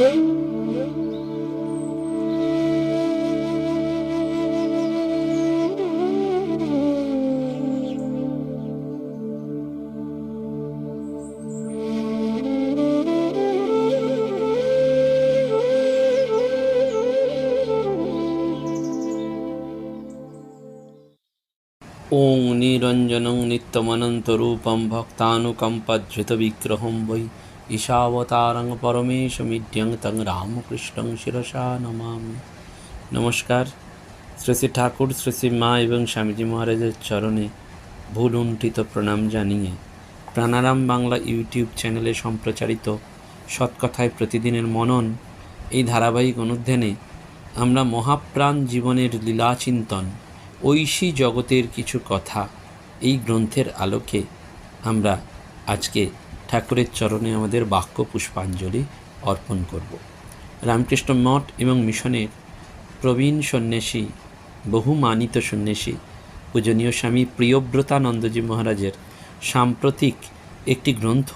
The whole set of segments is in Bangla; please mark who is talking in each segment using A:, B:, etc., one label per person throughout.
A: ওং নিরঞ্জনং নিত্যমনন্তরূপং ভক্তানুকম্পধৃতবিগ্রহং বৈ ঈশাবতারং পরমেশমিড্যং তং রামকৃষ্ণং শিরসা নমাম। নমস্কার। শ্রী শ্রী ঠাকুর, শ্রী শ্রী মা এবং স্বামীজি মহারাজের চরণে ভুলুণ্ঠিত প্রণাম জানিয়ে প্রাণারাম বাংলা ইউটিউব চ্যানেলে সম্প্রচারিত সৎকথায় প্রতিদিনের মনন এই ধারাবাহিক অনুধ্যানে আমরা মহাপ্রাণ জীবনের লীলাচিন্তন, ঐশী জগতের কিছু কথা এই গ্রন্থের আলোকে আমরা আজকে ঠাকুরের চরণে আমাদের বাক্য পুষ্পাঞ্জলি অর্পণ করব। রামকৃষ্ণ মঠ এবং মিশনের প্রবীণ সন্ন্যাসী বহু মানিত সন্ন্যাসী, পূজনীয় স্বামী প্রিয়ব্রতানন্দজি মহারাজের সাম্প্রতিক একটি গ্রন্থ,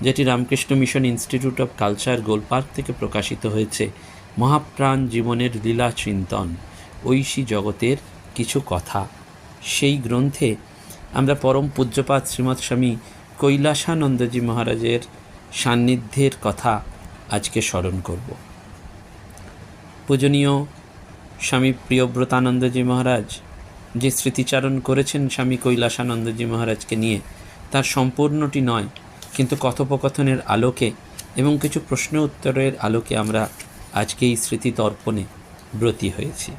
A: যেটি Ramakrishna Mission Institute of Culture Golpark থেকে প্রকাশিত হয়েছে, মহাপ্রাণ জীবনের লীলা চিন্তন, ঐশী জগতের কিছু কথা। সেই গ্রন্থে আমরা পরম পূজ্যপাত শ্রীমৎ স্বামী কৈলাসানন্দজি মহারাজের সান্নিধ্যের কথা আজকে স্মরণ করব। পূজনীয় স্বামী প্রিয়ব্রতানন্দজি মহারাজ যে স্মৃতিচারণ করেছেন স্বামী কৈলাসানন্দজি মহারাজকে নিয়ে, তার সম্পূর্ণটি নয়, কিন্তু কথোপকথনের আলোকে এবং কিছু প্রশ্ন উত্তরের আলোকে আমরা আজকে এই স্মৃতি তর্পণে ব্রতী হয়েছি।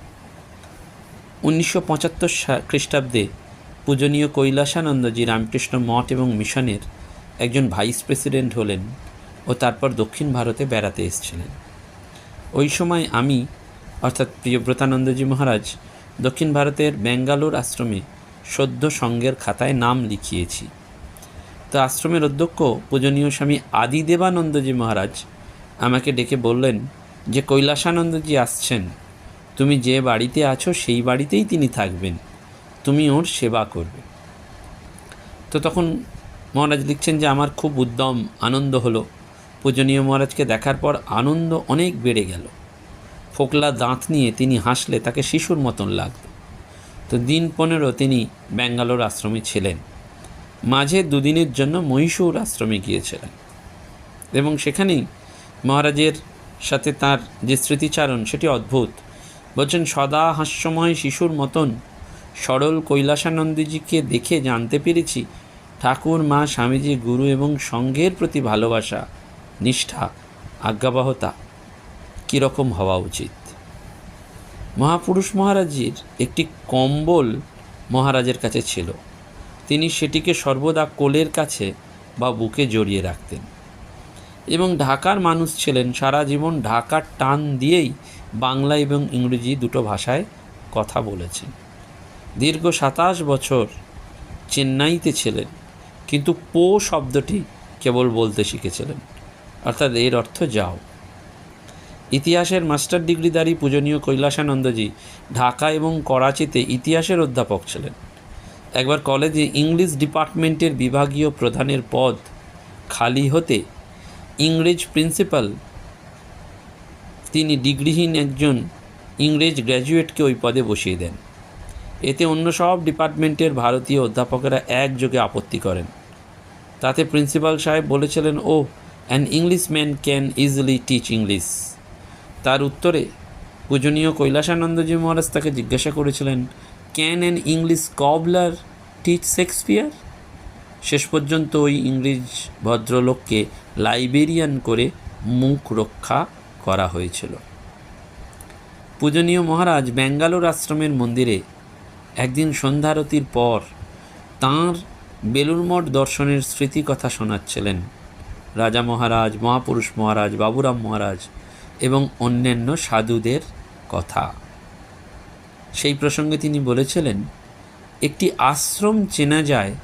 A: উনিশশো পঁচাত্তর খ্রিস্টাব্দে পূজনীয় কৈলাসানন্দজি রামকৃষ্ণ মঠ এবং মিশনের একজন ভাইস প্রেসিডেন্ট হলেন ও তারপর দক্ষিণ ভারতে বেড়াতে এসেছিলেন। ওই সময় আমি, অর্থাৎ প্রিয়ব্রতানন্দজি মহারাজ, দক্ষিণ ভারতের ব্যাঙ্গালোর আশ্রমে সদ্য সঙ্গের খাতায় নাম লিখিয়েছি। তো আশ্রমের অধ্যক্ষ পূজনীয় স্বামী আদিদেবানন্দজি মহারাজ আমাকে ডেকে বললেন যে, কৈলাসানন্দজি আসছেন। তুমি যে বাড়িতে আছো সেই বাড়িতেই তিনি থাকবেন। তুমি ওর সেবা করবে। তো তখন মহারাজ লিখছেন যে, আমার খুব উদ্যম, আনন্দ হলো। পূজনীয় মহারাজকে দেখার পর আনন্দ অনেক বেড়ে গেল। ফোকলা দাঁত নিয়ে তিনি হাসলে তাকে শিশুর মতন লাগতো। তো দিন পনেরো তিনি ব্যাঙ্গালোর আশ্রমে ছিলেন। মাঝে দুদিনের জন্য মহীশূর আশ্রমে গিয়েছিলেন। এবং সেখানেই মহারাজের সাথে তার যে স্মৃতিচারণ, সেটি অদ্ভুত। বলছেন, সদা হাস্যময় শিশুর মতন সরল কৈলাসানন্দজিকে দেখে জানতে পেরেছি ঠাকুর, মা, স্বামীজি, গুরু এবং সঙ্ঘের প্রতি ভালোবাসা, নিষ্ঠা, আজ্ঞাবহতা কীরকম হওয়া উচিত? মহাপুরুষ মহারাজের একটি কম্বল মহারাজের কাছে ছিল। তিনি সেটিকে সর্বদা কোলের কাছে বা বুকে জড়িয়ে রাখতেন এবং ঢাকার মানুষ ছিলেন। সারা জীবন ঢাকার টান দিয়েই বাংলা এবং ইংরেজি দুটো ভাষায় কথা বলেছেন। দীর্ঘ সাতাশ বছর চেন্নাইতে ছিলেন, কিন্তু পো শব্দটি কেবল বলতে শিখেছিলেন। অর্থাৎ এর অর্থ যাও। ইতিহাসের মাস্টার ডিগ্রিধারী পূজনীয় কৈলাসানন্দজি ঢাকা এবং করাচিতে ইতিহাসের অধ্যাপক ছিলেন। একবার কলেজে ইংলিশ ডিপার্টমেন্টের বিভাগীয় প্রধানের পদ খালি হতে ইংরেজ প্রিন্সিপাল, তিনি ডিগ্রিহীন একজন ইংরেজ গ্র্যাজুয়েটকে ওই পদে বসিয়ে দেন। এতে অন্য সব ডিপার্টমেন্টের ভারতীয় অধ্যাপকেরা একযোগে আপত্তি করেন। তাতে প্রিন্সিপাল সাহেব বলেছিলেন ও an Englishman can easily teach English তার উত্তরে পূজনীয় কৈলাসানন্দজি মহারাজ তাকে জিজ্ঞাসা করেছিলেন can an English cobbler teach Shakespeare শেষ পর্যন্ত ওই ইংরেজ ভদ্রলোককে লাইবেরিয়ান করে মুখ রক্ষা করা হয়েছিল। পূজনীয় মহারাজ ব্যাঙ্গালোর আশ্রমের মন্দিরে একদিন সন্ধ্যারতির পর তাঁর বেলুরমঠ দর্শনের স্মৃতি কথা শোনাচ্ছিলেন রাজা মহারাজ মহাপুরুষ মহারাজ, বাবুরাম মহারাজ এবং অন্যান্য সাধুদের কথা। সেই প্রসঙ্গে তিনি বলেছিলেন, একটি আশ্রম চেনা যায়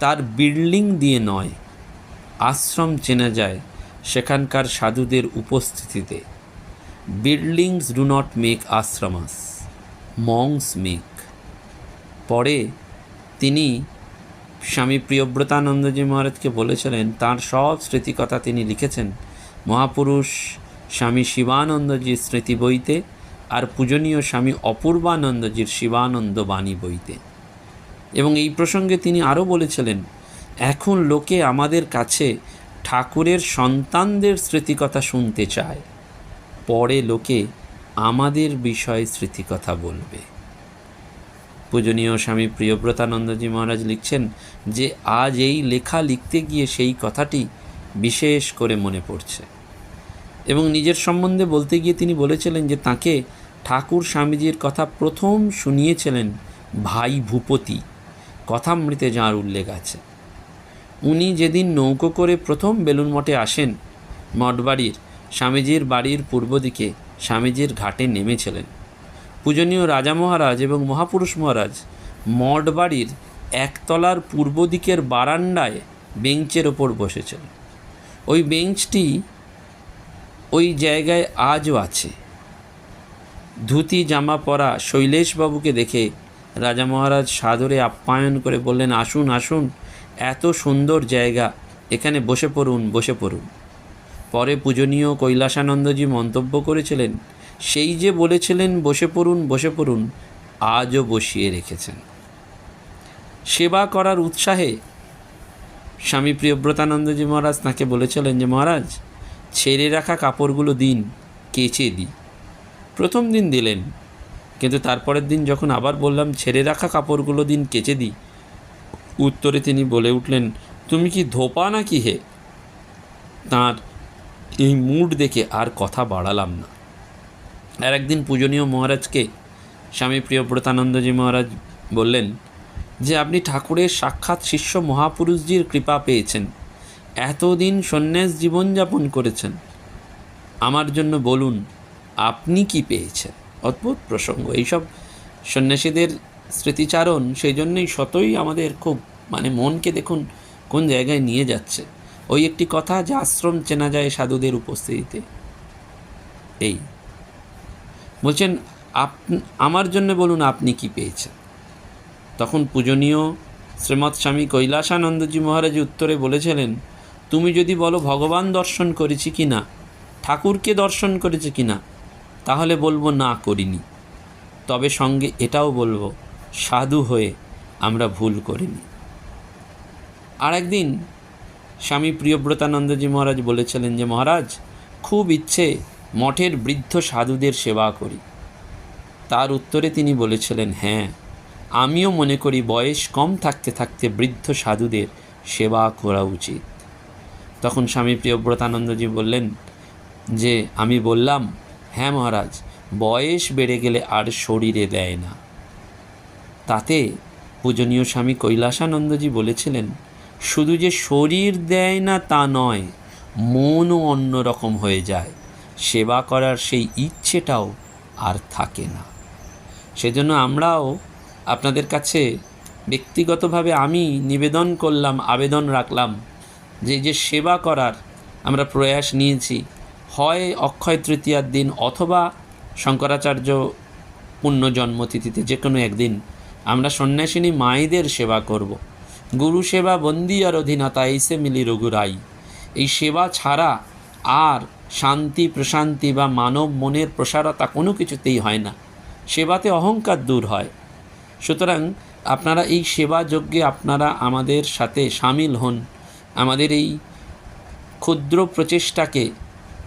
A: তার বিল্ডিং দিয়ে নয়। আশ্রম চেনা যায় সেখানকার সাধুদের উপস্থিতিতে। Buildings do not make ashrams, monks make পরে তিনি স্বামী প্রিয়ব্রতানন্দজি মহারাজকে বলেছিলেন, তার সব স্মৃতিকথা তিনি লিখেছেন। মহাপুরুষ স্বামী শিবানন্দজির স্মৃতি বইতে আর পূজনীয় স্বামী অপূর্বানন্দজির শিবানন্দ বাণী বইতে। এবং এই প্রসঙ্গে তিনি আরও বলেছিলেন, এখন লোকে আমাদের কাছে ঠাকুরের সন্তানদের স্মৃতিকথা শুনতে চায়। পরে লোকে আমাদের বিষয়ে স্মৃতিকথা বলবে। পূজনীয় স্বামী প্রিয়ব্রতানন্দজি মহারাজ লিখছেন যে আজ এই লেখা লিখতে গিয়ে সেই কথাটি বিশেষ করে মনে পড়ছে। এবং নিজের সম্বন্ধে বলতে গিয়ে তিনি বলেছিলেন যে তাকে ঠাকুর স্বামীজির কথা প্রথম শুনিয়েছিলেন ভাই ভূপতি। কথামৃতে যাঁর উল্লেখ আছে। উনি যেদিন নৌকো করে প্রথম বেলুন মঠে আসেন, মঠবাড়ির স্বামীজির বাড়ির পূর্ব দিকে স্বামীজির ঘাটে নেমেছিলেন। পূজনীয় রাজা মহারাজ এবং মহাপুরুষ মহারাজ মঠবাড়ির একতলার পূর্ব দিকের বারান্দায় বেঞ্চের ওপর বসেছিলেন ওই বেঞ্চটি ওই জায়গায় আজও আছে। ধুতি, জামা পরা শৈলেশবাবুকে দেখে রাজা মহারাজ সাদরে আপ্যায়ন করে বললেন, আসুন আসুন, এত সুন্দর জায়গা, এখানে বসে পড়ুন বসে পড়ুন। পরে পূজনীয় কৈলাসানন্দজি মন্তব্য করেছিলেন সেই যে বলেছিলেন, বসে পড়ুন বসে পড়ুন, আজও বসিয়ে রেখেছেন। সেবা করার উৎসাহে স্বামী প্রিয়ব্রতানন্দজি মহারাজ তাকে বলেছিলেন যে, মহারাজ, ছেড়ে রাখা কাপড়গুলো দিন, কেচে দিই। প্রথম দিন দিলেন, কিন্তু তারপরের দিন যখন আবার বললাম, ছেড়ে রাখা কাপড়গুলো দিন, কেচে দিই, উত্তরে তিনি বলে উঠলেন, তুমি কি ধোপা নাকি হে? তাঁর এই মুড দেখে আর কথা বাড়ালাম না। আর একদিন পূজনীয় মহারাজকে স্বামী প্রিয়ব্রতানন্দজি মহারাজ বললেন যে, আপনি ঠাকুরের সাক্ষাৎ শিষ্য মহাপুরুষজির কৃপা পেয়েছেন। এতদিন সন্ন্যাস জীবনযাপন করেছেন। আমার জন্য বলুন, আপনি কি পেয়েছেন? অদ্ভুত প্রসঙ্গ। এইসব সন্ন্যাসীদের স্মৃতিচারণ সেই জন্যই শতই আমাদের খুব মানে মনকে দেখুন, কোন জায়গায় নিয়ে যাচ্ছে। ওই একটি কথা যে আশ্রম চেনা যায় সাধুদের উপস্থিতিতে। এই। বলছেন, আপ, আমার জন্য বলুন আপনি কি পেয়েছেন? তখন পূজনীয় শ্রীমৎ স্বামী কৈলাসানন্দজি মহারাজ উত্তরে বলেছিলেন, তুমি যদি বলো ভগবান দর্শন করেছি কি না, ঠাকুরকে দর্শন করেছে কি না, তাহলে বলব না করিনি। তবে সঙ্গে এটাও বলব, সাধু হয়ে আমরা ভুল করিনি। আর একদিন স্বামী প্রিয়ব্রতানন্দজি মহারাজ বলেছিলেন যে, মহারাজ, খুব ইচ্ছে মঠের বৃদ্ধ সাধুদের সেবা করি। তার উত্তরে তিনি বলেছিলেন হ্যাঁ আমিও মনে করি বয়স কম থাকতে থাকতে বৃদ্ধ সাধুদের সেবা করা উচিত। তখন স্বামী প্রিয়ব্রতানন্দজি বললেন, যে আমি বললাম হ্যাঁ মহারাজ, বয়স বেড়ে গেলে আর শরীরে দেয় না। তাতে পূজনীয় স্বামী কৈলাসানন্দজি বলেছিলেন, শুধু যে শরীর দেয় না তা নয়, মনও অন্যরকম হয়ে যায়। সেবা করার সেই ইচ্ছেটাও আর থাকে না সেজন্য আমরাও আপনাদের কাছে ব্যক্তিগতভাবে আমি নিবেদন করলাম, আবেদন রাখলাম যে যে সেবা করার আমরা প্রয়াস নিয়েছি, হয় অক্ষয় তৃতীয়ার দিন অথবা শঙ্করাচার্য পুণ্য জন্মতিথিতে যে কোনো একদিন আমরা সন্ন্যাসিনী মায়েদের সেবা করব। গুরু সেবা বন্দি আর অধীনতা এইসে মিলি রঘুরাই এই সেবা ছাড়া আর শান্তি, প্রশান্তি বা মানব মনের প্রসারতা কোনো কিছুতেই হয় না। সেবাতে অহংকার দূর হয়। সুতরাং আপনারা এই সেবা যজ্ঞে আপনারা আমাদের সাথে সামিল হন। আমাদের এই ক্ষুদ্র প্রচেষ্টাকে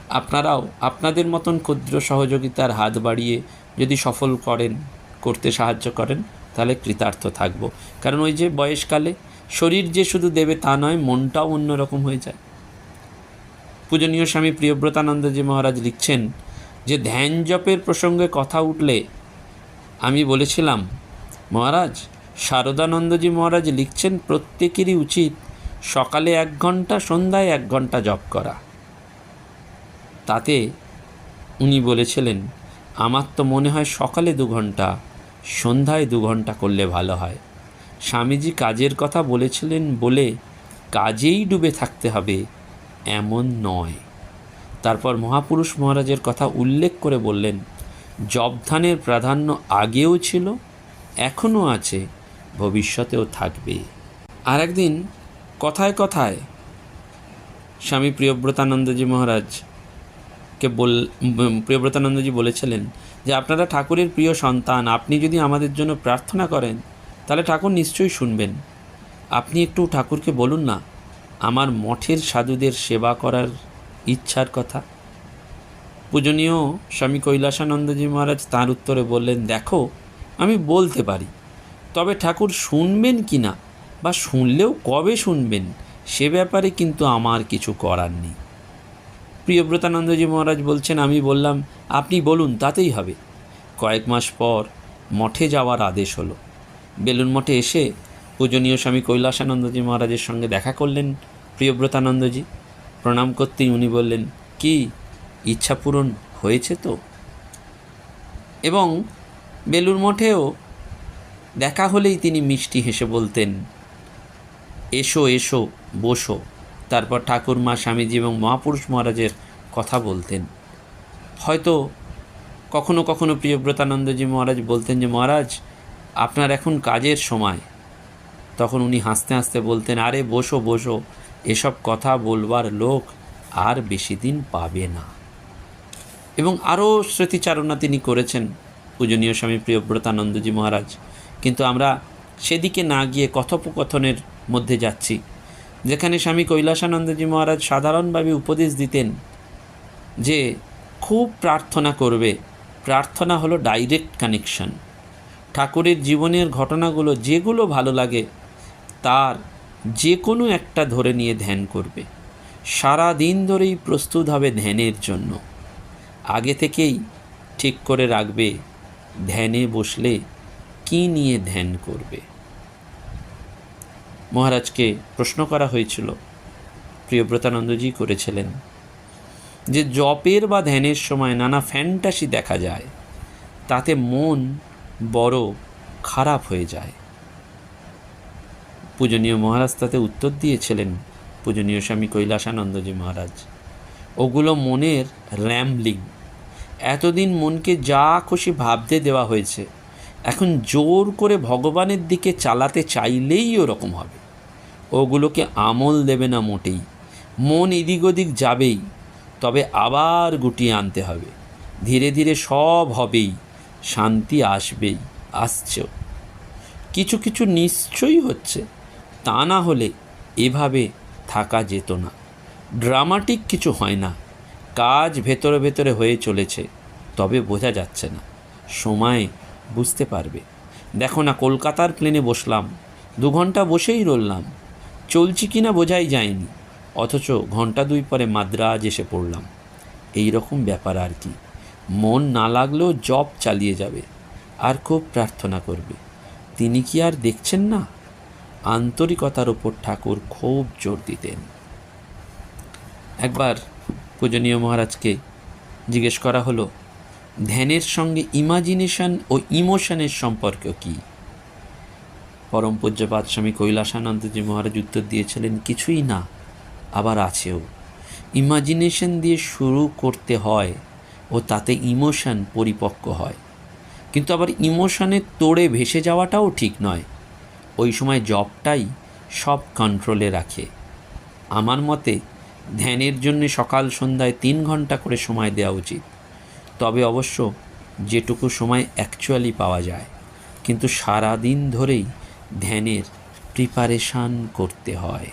A: আপনারাও আপনাদের মতন ক্ষুদ্র সহযোগিতার হাত বাড়িয়ে যদি সফল করেন, করতে সাহায্য করেন, তাহলে কৃতার্থ থাকব। কারণ ওই যে বয়সকালে শরীর যে শুধু দেবে তা নয়, মনটাও অন্যরকম হয়ে যায়। পূজনীয় স্বামী প্রিয়ব্রতানন্দজি মহারাজ লিখছেন যে, ধ্যান জপের প্রসঙ্গে কথা উঠলে আমি বলেছিলাম, মহারাজ, শারদানন্দজি মহারাজ লিখছেন, প্রত্যেকেরই উচিত সকালে এক ঘণ্টা, সন্ধ্যায় এক ঘণ্টা জপ করা। তাতে উনি বলেছিলেন, আমার তো মনে হয় সকালে দু ঘণ্টা, সন্ধ্যায় দু ঘণ্টা করলে ভালো হয়। স্বামীজি কাজের কথা বলেছিলেন বলে কাজেই ডুবে থাকতে হবে। এমন নয়। তারপর মহাপুরুষ মহারাজের কথা উল্লেখ করে বললেন, জবধানের প্রাধান্য আগেও ছিল, এখনও আছে, ভবিষ্যতেও থাকবে। আর একদিন কথায় কথায় স্বামী প্রিয়ব্রতানন্দজি মহারাজ কে বল প্রিয়ব্রতানন্দজি বলেছিলেন যে, আপনারা ঠাকুরের প্রিয় সন্তান, আপনি যদি আমাদের জন্য প্রার্থনা করেন, তাহলে ঠাকুর নিশ্চয়ই শুনবেন। আপনি একটু ঠাকুরকে বলুন না আমার মঠের সাধুদের সেবা করার ইচ্ছার কথা। পূজনীয় স্বামী কৈলাসানন্দজি মহারাজ তার উত্তরে বললেন, দেখো, আমি বলতে পারি, তবে ঠাকুর শুনবেন কি না বা শুনলেও কবে শুনবেন সে ব্যাপারে কিন্তু আমার কিছু করার নেই। প্রিয়ব্রতানন্দজি মহারাজ বলছেন, আমি বললাম, আপনি বলুন, তাতেই হবে। কয়েক মাস পর মঠে যাওয়ার আদেশ হলো। বেলুন মঠে এসে পূজনীয় স্বামী কৈলাসানন্দজি মহারাজের সঙ্গে দেখা করলেন। প্রিয়ব্রতানন্দজি প্রণাম করতেই উনি বললেন, কি ইচ্ছা পূরণ হয়েছে তো? এবং বেলুর মঠেও দেখা হলেই তিনি মিষ্টি হেসে বলতেন, এসো এসো, বসো। তারপর ঠাকুরমা, স্বামীজি এবং মহাপুরুষ মহারাজের কথা বলতেন। হয়তো কখনো কখনো প্রিয়ব্রতানন্দজি মহারাজ বলতেন যে, মহারাজ, আপনার এখন কাজের সময়। তখন উনি হাসতে হাসতে বলতেন, আরে, বসো বসো। এসব কথা বলবার লোক আর বেশি দিন পাবে না। এবং আরও স্মৃতিচারণা তিনি করেছেন পূজনীয় স্বামী প্রিয়ব্রতানন্দজি মহারাজ। কিন্তু আমরা সেদিকে না গিয়ে কথোপকথনের মধ্যে যাচ্ছি, যেখানে স্বামী কৈলাসানন্দজি মহারাজ সাধারণভাবে উপদেশ দিতেন যে, খুব প্রার্থনা করবে। প্রার্থনা হলো ডাইরেক্ট কানেকশন। ঠাকুরের জীবনের ঘটনাগুলো যেগুলো ভালো লাগে, তার যে কোনো একটা ধরে নিয়ে ধ্যান করবে। সারা দিন ধরেই প্রস্তুত হবে ধ্যানের জন্য। আগে থেকেই ঠিক করে রাখবে, ধ্যানে বসলে কি নিয়ে ধ্যান করবে? মহারাজকে প্রশ্ন করা হয়েছিল। প্রিয়ব্রতানন্দজি করেছিলেন যে, জপের বা ধ্যানের সময় নানা ফ্যান্টাসি দেখা যায়। তাতে মন বড় খারাপ হয়ে যায়। পূজনীয় মহারাজ তাতে উত্তর দিয়েছিলেন, পূজনীয় স্বামী কৈলাসানন্দজি মহারাজ। ওগুলো মনের র্যাম্বলিং। এতদিন মনকে যা খুশি ভাবতে দেওয়া হয়েছে, এখন জোর করে ভগবানের দিকে চালাতে চাইলেই ওরকম হবে। ওগুলোকে আমল দেবে না মোটেই, মন এদিক ওদিক যাবেই, তবে আবার গুটিয়ে আনতে হবে। ধীরে ধীরে সব হবেই, শান্তি আসবেই, আসছেও। কিছু কিছু নিশ্চয়ই হচ্ছে। তা না হলে এভাবে থাকা যেত না। ড্রামাটিক কিছু হয় না। কাজ ভেতরে ভেতরে হয়ে চলেছে, তবে বোঝা যাচ্ছে না। সময় বুঝতে পারবে। দেখো না, কলকাতার প্লেনে বসলাম। দু ঘণ্টা বসেই রইলাম। চলছি কি না বোঝাই যায়নি। অথচ ঘণ্টা দুই পরে মাদ্রাজ এসে পড়লাম। এই রকম ব্যাপার আর কি। মন না লাগলেও জব চালিয়ে যাবে। আর খুব প্রার্থনা করবে। তিনি কি আর দেখছেন না? আন্তরিকতার ওপর ঠাকুর খুব জোর দিতেন। একবার পূজনীয় মহারাজকে জিজ্ঞেস করা হলো, ধ্যানের সঙ্গে ইমাজিনেশন ও ইমোশনের সম্পর্ক কী? পরম পূজ্যপাত স্বামী কৈলাসানন্দজি মহারাজ উত্তর দিয়েছিলেন, কিছুই না, আবার আছেও। ইমাজিনেশন দিয়ে শুরু করতে হয় ও তাতে ইমোশন পরিপক্ক হয়। কিন্তু আবার ইমোশনের তোড়ে ভেসে যাওয়াটাও ঠিক নয়। ওই সময় জবটাই সব কন্ট্রোলে রাখে। আমার মতে, ধ্যানের জন্য সকাল সন্ধ্যায় তিন ঘণ্টা করে সময় দেওয়া উচিত। তবে অবশ্য যেটুকু সময় অ্যাকচুয়ালি পাওয়া যায়। কিন্তু সারা দিন ধরেই ধ্যানের প্রিপারেশান করতে হয়।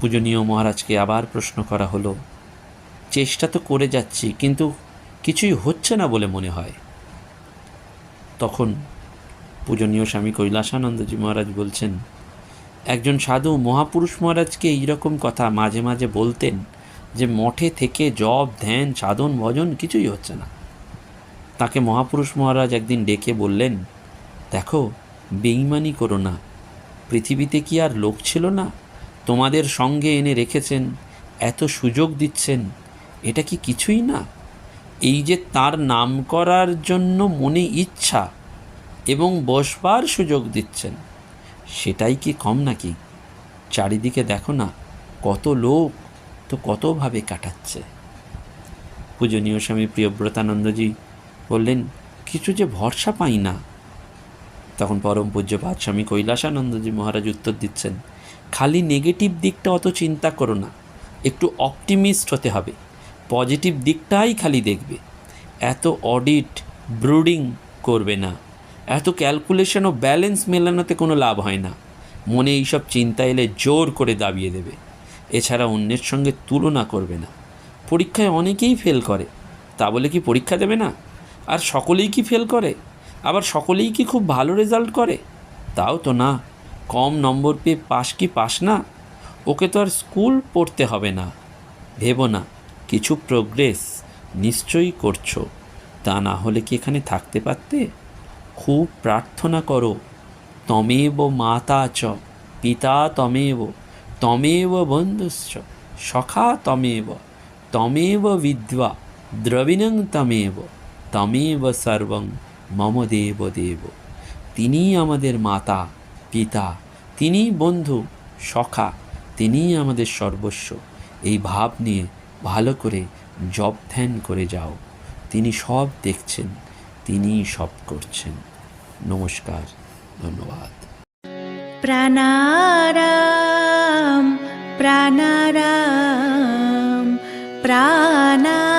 A: পূজনীয় মহারাজকে আবার প্রশ্ন করা হলো, চেষ্টা তো করে যাচ্ছি, কিন্তু কিছুই হচ্ছে না বলে মনে হয়। তখন পূজনীয় স্বামী কৈলাসানন্দজি মহারাজ বলছেন, একজন সাধু মহাপুরুষ মহারাজকে এইরকম কথা মাঝে মাঝে বলতেন যে মঠে থেকে জব ধ্যান, সাধন, ভজন কিছুই হচ্ছে না। তাকে মহাপুরুষ মহারাজ একদিন ডেকে বললেন, দেখো বেইমানি করো না। পৃথিবীতে কি আর লোক ছিল না? তোমাদের সঙ্গে এনে রেখেছেন, এত সুযোগ দিচ্ছেন, এটা কি কিছুই না? এই যে তার নাম করার জন্য মনে ইচ্ছা এবং বসবার সুযোগ দিচ্ছেন, সেটাই কি কম নাকি? চারিদিকে দেখো না, কত লোক তো কতভাবে কাটাচ্ছে। পূজনীয় স্বামী প্রিয়ব্রতানন্দজি বললেন, কিছু যে ভরসা পাই না। তখন পরম পূজ্যপাত স্বামী কৈলাসানন্দজি মহারাজ উত্তর দিচ্ছেন, খালি নেগেটিভ দিকটা অত চিন্তা করো না, একটু অপটিমিস্ট হতে হবে। পজিটিভ দিকটাই খালি দেখবে। এত অডিট, ব্রুডিং করবে না। এত ক্যালকুলেশন ও ব্যালেন্স মেলানোতে কোনো লাভ হয় না। মনে এইসব চিন্তা এলে জোর করে দাবিয়ে দেবে। এছাড়া অন্যের সঙ্গে তুলনা করবে না। পরীক্ষায় অনেকেই ফেল করে। তা বলে কি পরীক্ষা দেবে না? আর সকলেই কি ফেল করে? আবার সকলেই কি খুব ভালো রেজাল্ট করে? তাও তো না। কম নম্বর পেয়ে পাস কি পাস না? ওকে তো আর স্কুল পড়তে হবে না। ভেবো না। কিছু প্রোগ্রেস নিশ্চয়ই করছ। তা না হলে কি এখানে থাকতে পারতে? খুব প্রার্থনা করো। তমেব মাতা চ, পিতা তমেব তমেব বন্ধুশ্চ, সখা তমেব তমেব বিদ্বা, দ্রবিণং তমেব তমেব সর্বং, মম দেব দেব। তিনিই আমাদের মাতা, পিতা তিনিই বন্ধু, সখা, তিনি আমাদের সর্বস্ব। এই ভাব নিয়ে ভালো করে জব ধ্যান করে যাও। তিনি সব দেখছেন, তিনিই সব করছেন। নমস্কার, ধন্যবাদ।
B: প্রাণারাম প্রাণারাম প্রাণারাম।